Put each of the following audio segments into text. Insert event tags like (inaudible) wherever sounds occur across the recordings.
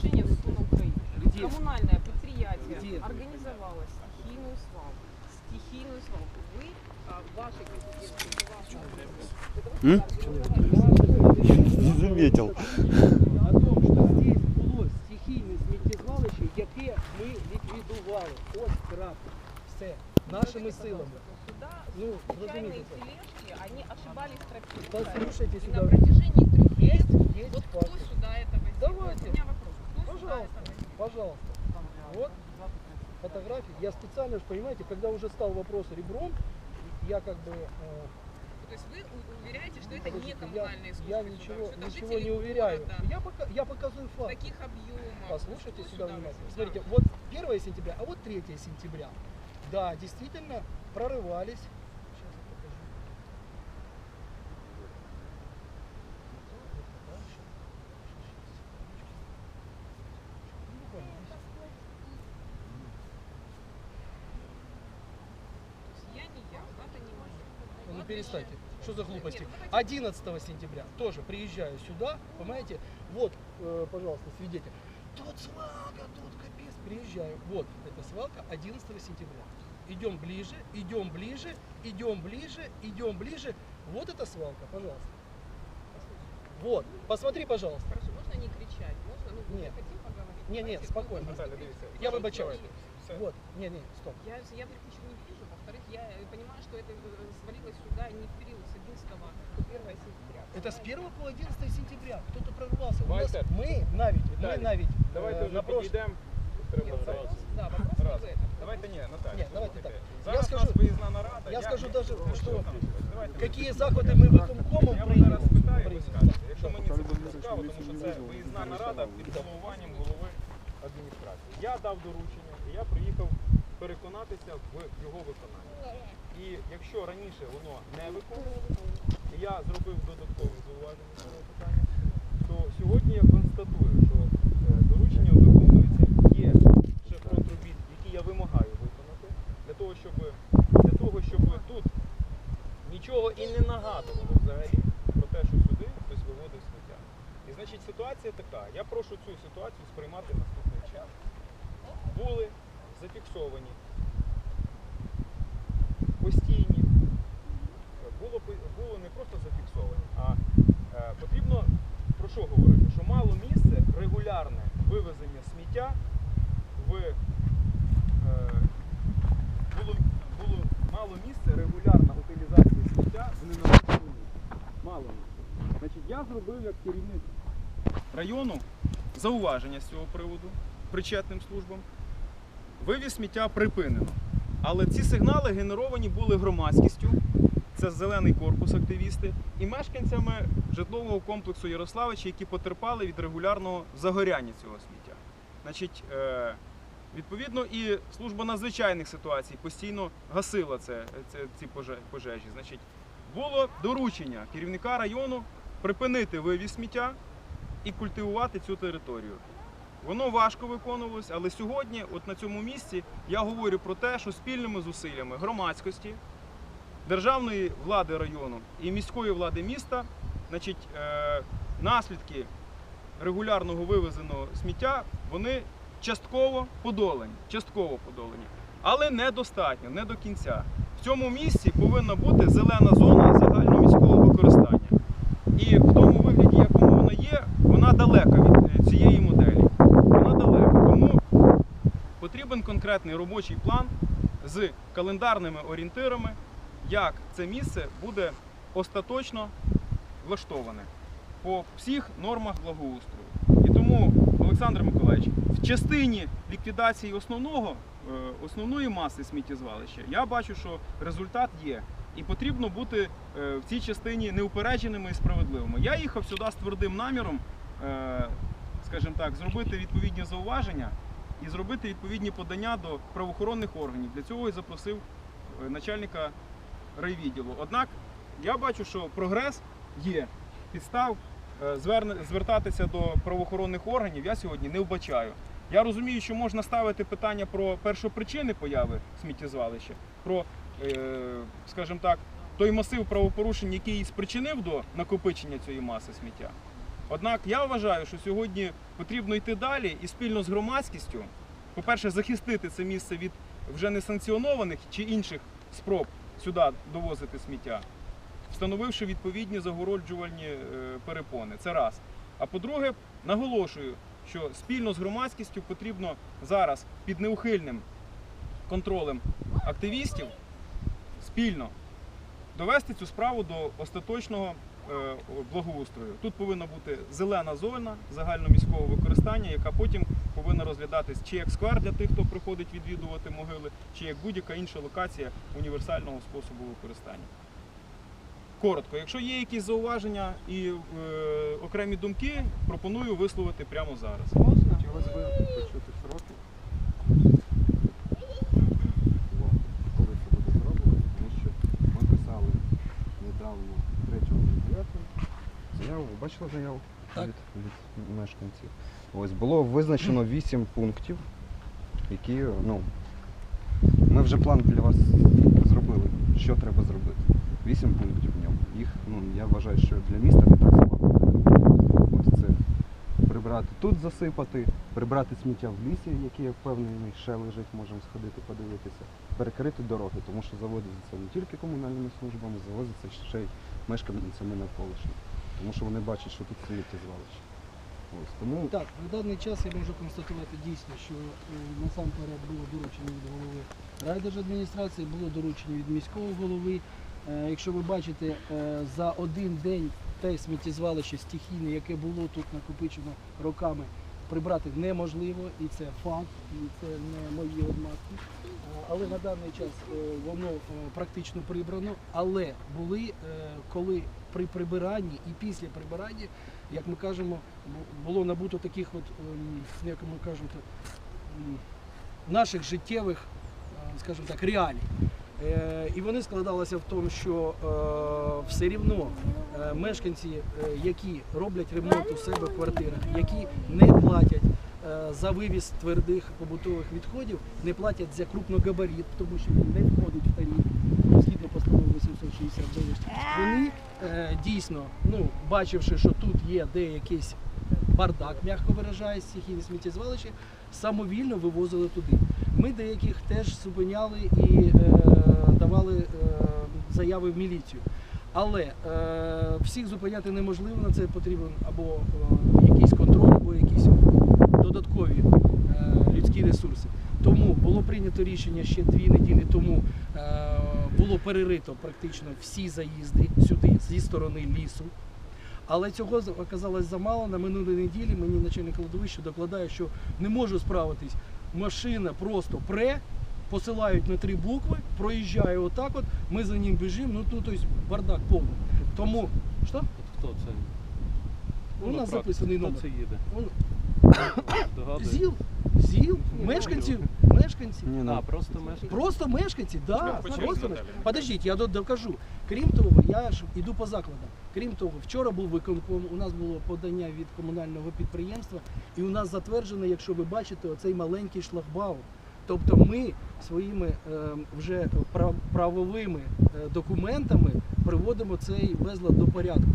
нарушение закона Украины. Где? Коммунальное предприятие Где? организовало стихийную свалку. Стихийную свалку. Вы, а, ваши компетенции, не ваши. Не заметил. О том, що здесь було стихійне сміттєзвалище, яке ми ліквідували. Ось крапка. Все. Нашими силами. Сюда Ну, случайные разумеется. тележки, они ошибались тропинкой. Послушайте И сюда. на протяжении трех лет, Я специально, понимаете, когда уже стал вопрос ребром, я как бы... э, То есть вы уверяете, что это не подождите, коммунальные я, ничего, что ничего не уверяю. города Я, пока, я показываю факт. таких объемах. Послушайте сюда внимательно. Смотрите, вот 1 сентября, а вот 3 сентября. Да, действительно прорывались. Сейчас я покажу. То есть я не я, это не мое. Ну Вот перестаньте. Что за глупости? Нет, ну, давайте- 11 сентября тоже приезжаю сюда, понимаете? Вот, э, пожалуйста, свидетель. Тут свалка, тут капец. Приезжаю. Вот, это свалка 11 сентября. Идем ближе, идем ближе, идем ближе, идем ближе. Вот эта свалка, пожалуйста. Вот, посмотри, пожалуйста. Хорошо, можно не кричать, можно, ну, Нет. хотим поговорить. Не, не, спокойно. Я кто- Вот, не, не, стоп. Я, я, не вижу, я э, понимаю, что это э, свалилось сюда не в период с 11 по 1 сентября. Это с 1 по 11 сентября. Кто-то прорвался. У нас, Давайте. мы навіть, мы Віталій, навіть Давайте э, вже на прошлом. підійдемо. Треба Нет, зараз. вопрос, да, вопрос не Раз. в этом. Давайте ні, Наталя. Ні, давайте слухайте. так. Я Зараз скажу- у нас виїзна нарада. я скажу даже, Ну, що там? Давайте Какие ви- заходи мы виконкомом Я вас прийняли? зараз питаю, ви Прийняли. скажете. Якщо мені це буде цікаво, тому що це виїзна нарада під головуванням голови адміністрації. Я дав доручення і я приїхав переконатися в його виконанні. І якщо раніше воно не виконувалося, і я зробив додаткові зауваження цього питання, то сьогодні я констатую, що е, доручення виконується, є ще фронт робіт, які я вимагаю виконати, для того, щоб, для того, щоб тут нічого і не нагадувало взагалі про те, що сюди хтось виводив сміття. І значить ситуація така. Я прошу цю ситуацію сприймати наступним чином. Були зафіксовані постійні, було, було не просто зафіксовані, а е, потрібно про що говорити? Що мало місце регулярне вивезення сміття в е, було, було мало місця регулярна утилізація сміття в ненавичному місці. Мало місця. Значить, я зробив як керівник району зауваження з цього приводу причетним службам. Вивіз сміття припинено. Але ці сигнали генеровані були громадськістю, це зелений корпус активісти, і мешканцями житлового комплексу Ярославича, які потерпали від регулярного загоряння цього сміття. Значить, е, відповідно, і служба надзвичайних ситуацій постійно гасила це, це, ці пожежі. Значить, було доручення керівника району припинити вивіз сміття і культивувати цю територію. Воно важко виконувалось, але сьогодні, от на цьому місці, я говорю про те, що спільними зусиллями громадськості, державної влади району і міської влади міста, значить, е, наслідки регулярного вивезеного сміття, вони частково подолані, частково подолані, але недостатньо, не до кінця. В цьому місці повинна бути зелена зона загальноміського використання. І в тому вигляді, якому вона є, вона далека від е, цієї моделі. Вона далека. Тому потрібен конкретний робочий план з календарними орієнтирами, як це місце буде остаточно влаштоване по всіх нормах благоустрою. І тому, Олександр Миколаївич, в частині ліквідації основного, е, основної маси сміттєзвалища я бачу, що результат є. І потрібно бути е, в цій частині неупередженими і справедливими. Я їхав сюди з твердим наміром, е, скажімо так, зробити відповідні зауваження і зробити відповідні подання до правоохоронних органів. Для цього і запросив е, начальника райвідділу. Однак я бачу, що прогрес є. Підстав е, звертатися до правоохоронних органів я сьогодні не вбачаю. Я розумію, що можна ставити питання про першопричини появи сміттєзвалища, про, е, скажімо так, той масив правопорушень, який спричинив до накопичення цієї маси сміття. Однак я вважаю, що сьогодні потрібно йти далі і спільно з громадськістю, по-перше, захистити це місце від вже несанкціонованих чи інших спроб сюди довозити сміття, встановивши відповідні загороджувальні е, перепони. Це раз. А по-друге, наголошую, що спільно з громадськістю потрібно зараз під неухильним контролем активістів спільно довести цю справу до остаточного благоустрою. Тут повинна бути зелена зона загальноміського використання, яка потім повинна розглядатись чи як сквер для тих, хто приходить відвідувати могили, чи як будь-яка інша локація універсального способу використання. Коротко, якщо є якісь зауваження і е, окремі думки, пропоную висловити прямо зараз. Можна? Хотілося б почути сроки. Коли це буде зроблено, тому що ми писали недавно 3 заяву. Ви бачили заяву Так. від, від мешканців? Ось було визначено 8 пунктів, які, ну, ми вже план для вас зробили, що треба зробити. 8 пунктів в ньому. Їх, ну, я вважаю, що для міста не так складно. Ось це прибрати тут засипати, прибрати сміття в лісі, який я впевнений ще лежить, можемо сходити подивитися, перекрити дороги, тому що заводиться не тільки комунальними службами, завозиться ще й мешканцями навколишні. Тому що вони бачать, що тут сміттєзвалище. Ось тому Так, на даний час я можу констатувати дійсно, що е, насамперед було доручення від голови райдержадміністрації, було доручення від міського голови. Е, Якщо ви бачите, е, за один день те сміттєзвалище стихійне, яке було тут накопичено роками, прибрати неможливо, і це факт, і це не мої одматки. Але на даний час е, воно е, практично прибрано. Але були, е, коли при прибиранні і після прибирання як ми кажемо, було набуто таких от, ем, як ми кажемо, наших життєвих, скажімо так, реалій. Е, І вони складалися в тому, що е, все рівно е, мешканці, які роблять ремонт у себе в квартирах, які не платять за вивіз твердих побутових відходів, не платять за крупногабарит, тому що він не входить в тариф, згідно постанови 869, вони дійсно, ну, бачивши, що тут є де бардак, м'яко виражає стихійне сміттєзвалище, самовільно вивозили туди. Ми деяких теж зупиняли і е, давали е, заяви в міліцію. Але е, всіх зупиняти неможливо, на це потрібен або е, якийсь контроль, або якісь додаткові е, людські ресурси. Тому було прийнято рішення ще дві неділі тому. Е, було перерито практично всі заїзди сюди зі сторони лісу. Але цього оказалось замало. На минулій неділі мені начальник кладовища докладає, що не можу справитись. Машина просто пре, посилають на три букви, проїжджає отак от, ми за ним біжимо, ну тут ось бардак повний. Тому що? Хто це? У нас записаний Хто номер. це їде? Он- Зіл, зіл, мешканці, мешканці. ні, ну, А, просто мешканці? Просто мешканці, да, Почему просто мешканці. Подождіть, я докажу. Крім того, я ж іду по закладам. Крім того, вчора був виконком, у нас було подання від комунального підприємства, і у нас затверджено, якщо ви бачите, оцей маленький шлагбаум. Тобто ми своїми е, вже правовими е, документами приводимо цей безлад до порядку.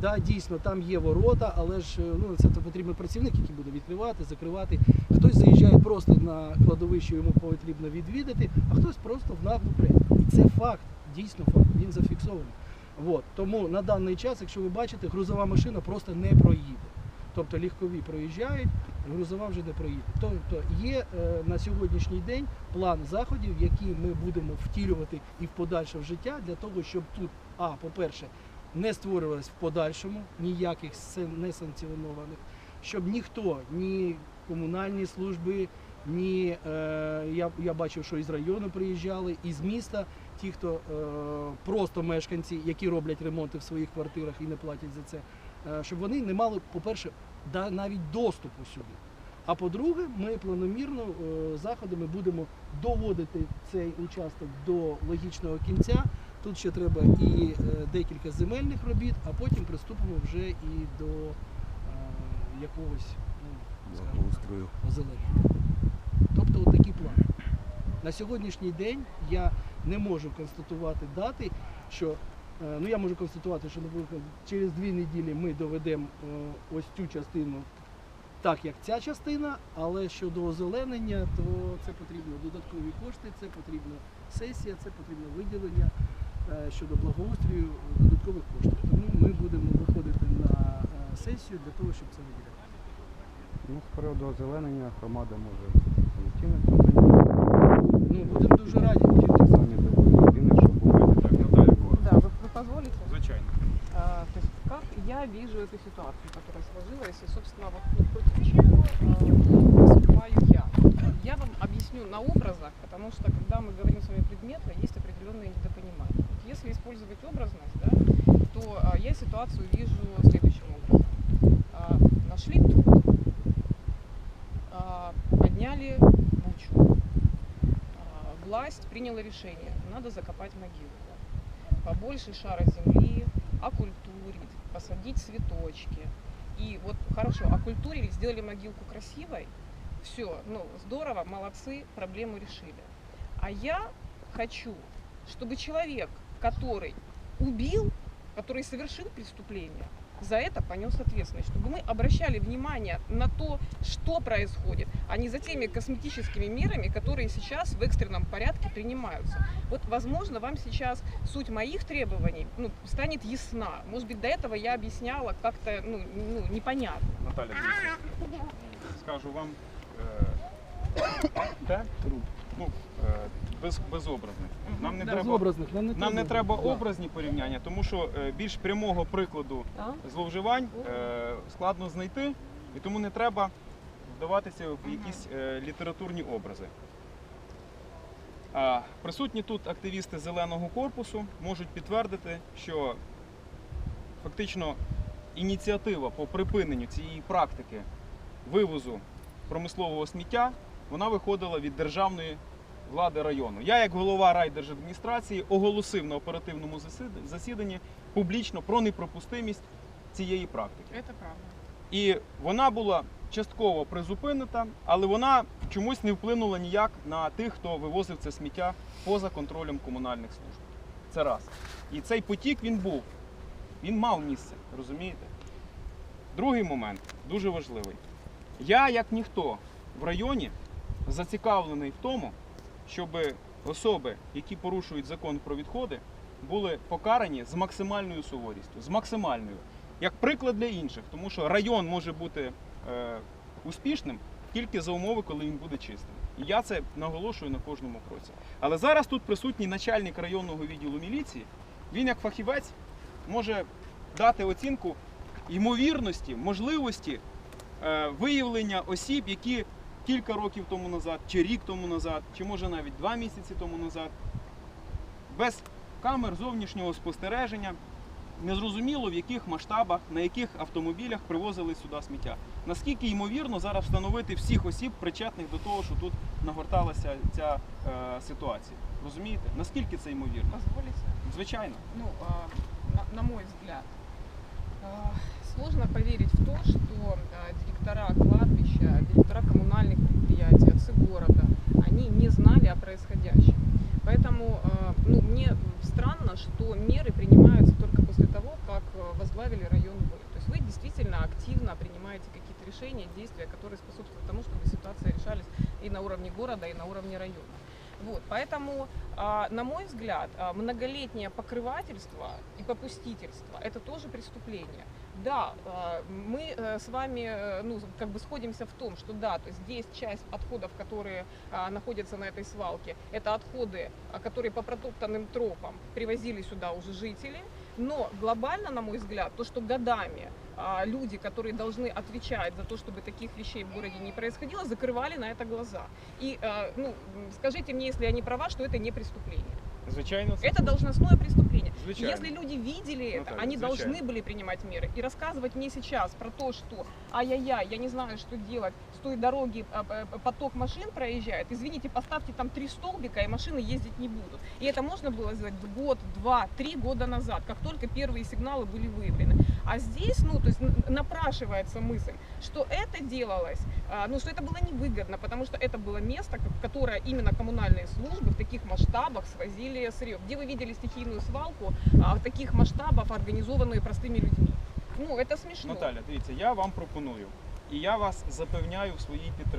Да, дійсно, там є ворота, але ж е, ну, це потрібен працівник, який буде відкривати, закривати. Хтось заїжджає просто на кладовище, йому потрібно відвідати, а хтось просто в наглу прийде. І це факт, дійсно факт, він зафіксований. От. Тому на даний час, якщо ви бачите, грузова машина просто не проїде. Тобто легкові проїжджають, грузова вже не проїде. Тобто є е, на сьогоднішній день план заходів, які ми будемо втілювати і в подальше в життя для того, щоб тут, а, по-перше, не створювалось в подальшому ніяких несанкціонованих, щоб ніхто, ні комунальні служби, ні е, я, я бачив, що із району приїжджали, із міста, ті, хто е, просто мешканці, які роблять ремонти в своїх квартирах і не платять за це, е, щоб вони не мали, по-перше, навіть доступу сюди. А по-друге, ми планомірно е, заходами будемо доводити цей участок до логічного кінця. Тут ще треба і е, декілька земельних робіт, а потім приступимо вже і до е, якогось ну, скажімо, озеленення. Тобто отакі плани. На сьогоднішній день я не можу констатувати дати, що Ну, я можу констатувати, що через дві неділі ми доведемо е, ось цю частину так, як ця частина, але щодо озеленення, то це потрібно додаткові кошти, це потрібна сесія, це потрібно виділення е, щодо благоустрою додаткових коштів. Тому ми будемо виходити на е, сесію для того, щоб це виділяти. Ну, з приводу озеленення громада може зайти эту ситуацию, которая сложилась, и, собственно, вот ну, против чего выступаю я. Я вам объясню на образах, потому что, когда мы говорим с вами предметно, есть определенные недопонимания. Вот если использовать образность, да, то а, я ситуацию вижу следующим образом. А, нашли труп, а, подняли бучу, А, власть приняла решение, надо закопать могилу побольше шара земли, окультурить, посадить цветочки. И вот хорошо, окультурили, сделали могилку красивой, все, ну здорово, молодцы, проблему решили. А я хочу, чтобы человек, который убил, который совершил преступление, за это понес ответственность, чтобы мы обращали внимание на то, что происходит, а не за теми косметическими мерами, которые сейчас в экстренном порядке принимаются. Вот, возможно, вам сейчас суть моих требований ну, станет ясна. Может быть, до этого я объясняла как-то ну, ну, непонятно. Наталя, дивіться. Скажу вам. (coughs) Е... Де? Ну, е, без, безобразних. Нам не Да. треба. Безобразних, нам не Нам не треба Да. образні порівняння, тому що е, більш прямого прикладу зловживань е, складно знайти, і тому не треба вдаватися в якісь е, літературні образи. А, присутні тут активісти зеленого корпусу можуть підтвердити, що фактично ініціатива по припиненню цієї практики вивозу промислового сміття вона виходила від державної влади району. Я, як голова райдержадміністрації, оголосив на оперативному засіданні публічно про непропустимість цієї практики. Это правда. І вона була частково призупинена, але вона чомусь не вплинула ніяк на тих, хто вивозив це сміття поза контролем комунальних служб. Це раз. І цей потік він був. Він мав місце, розумієте? Другий момент дуже важливий. Я, як ніхто в районі, зацікавлений в тому, щоб особи, які порушують закон про відходи, були покарані з максимальною суворістю, з максимальною як приклад для інших, тому що район може бути е, успішним тільки за умови, коли він буде чистим. І я це наголошую на кожному кроці. Але зараз тут присутній начальник районного відділу міліції. Він, як фахівець, може дати оцінку ймовірності, можливості е, виявлення осіб, які кілька років тому назад, чи рік тому назад, чи може навіть два місяці тому назад, без камер зовнішнього спостереження незрозуміло в яких масштабах, на яких автомобілях привозили сюди сміття. Наскільки ймовірно зараз встановити всіх осіб, причетних до того, що тут нагорталася ця е, ситуація. Розумієте? Наскільки це ймовірно? Позволите? Звичайно. ну, а, на, на мой взгляд, сложно поверить в то, что а, директора кладбища, директора коммунальных предприятий, отцы города, они не знали о происходящем. Поэтому а, ну, мне странно, что меры принимаются только после того, как а, возглавили район вы. То есть вы действительно активно принимаете какие-то решения, действия, которые способствуют тому, чтобы ситуации решались и на уровне города, и на уровне района. Вот, поэтому, на мой взгляд, многолетнее покрывательство и попустительство – это тоже преступление. Да, а, мы э, с вами э, ну, как бы сходимся в том, что да, то есть здесь часть отходов, которые а, находятся на этой свалке, это отходы, а, которые по протоптанным тропам привозили сюда уже жители. Но глобально, на мой взгляд, то, что годами люди, которые должны отвечать за то, чтобы таких вещей в городе не происходило, закрывали на это глаза. И, ну, скажите мне, если я не права, что это не преступление. Звичайно, Это должностное преступление. И звичайно. Если люди видели это, Наталья, они звичайно. должны были принимать меры. И рассказывать мне сейчас про то, что ай-яй-яй, я не знаю, что делать, с той дороги а, поток машин проезжает, извините, поставьте там три столбика, и машины ездить не будут. И это можно было сделать год, два, три года назад, как только первые сигналы были выявлены. А здесь, ну, то есть напрашивается мысль, что это делалось а, ну, что это было невыгодно, потому что это было место, которое именно коммунальные службы в таких масштабах свозили сырье. Где вы видели стихийную свалку а, в таких масштабах, організованої простими людьми? Ну, это смешно. Наталя, дивіться, я вам пропоную, і я вас запевняю в своїй підтримці.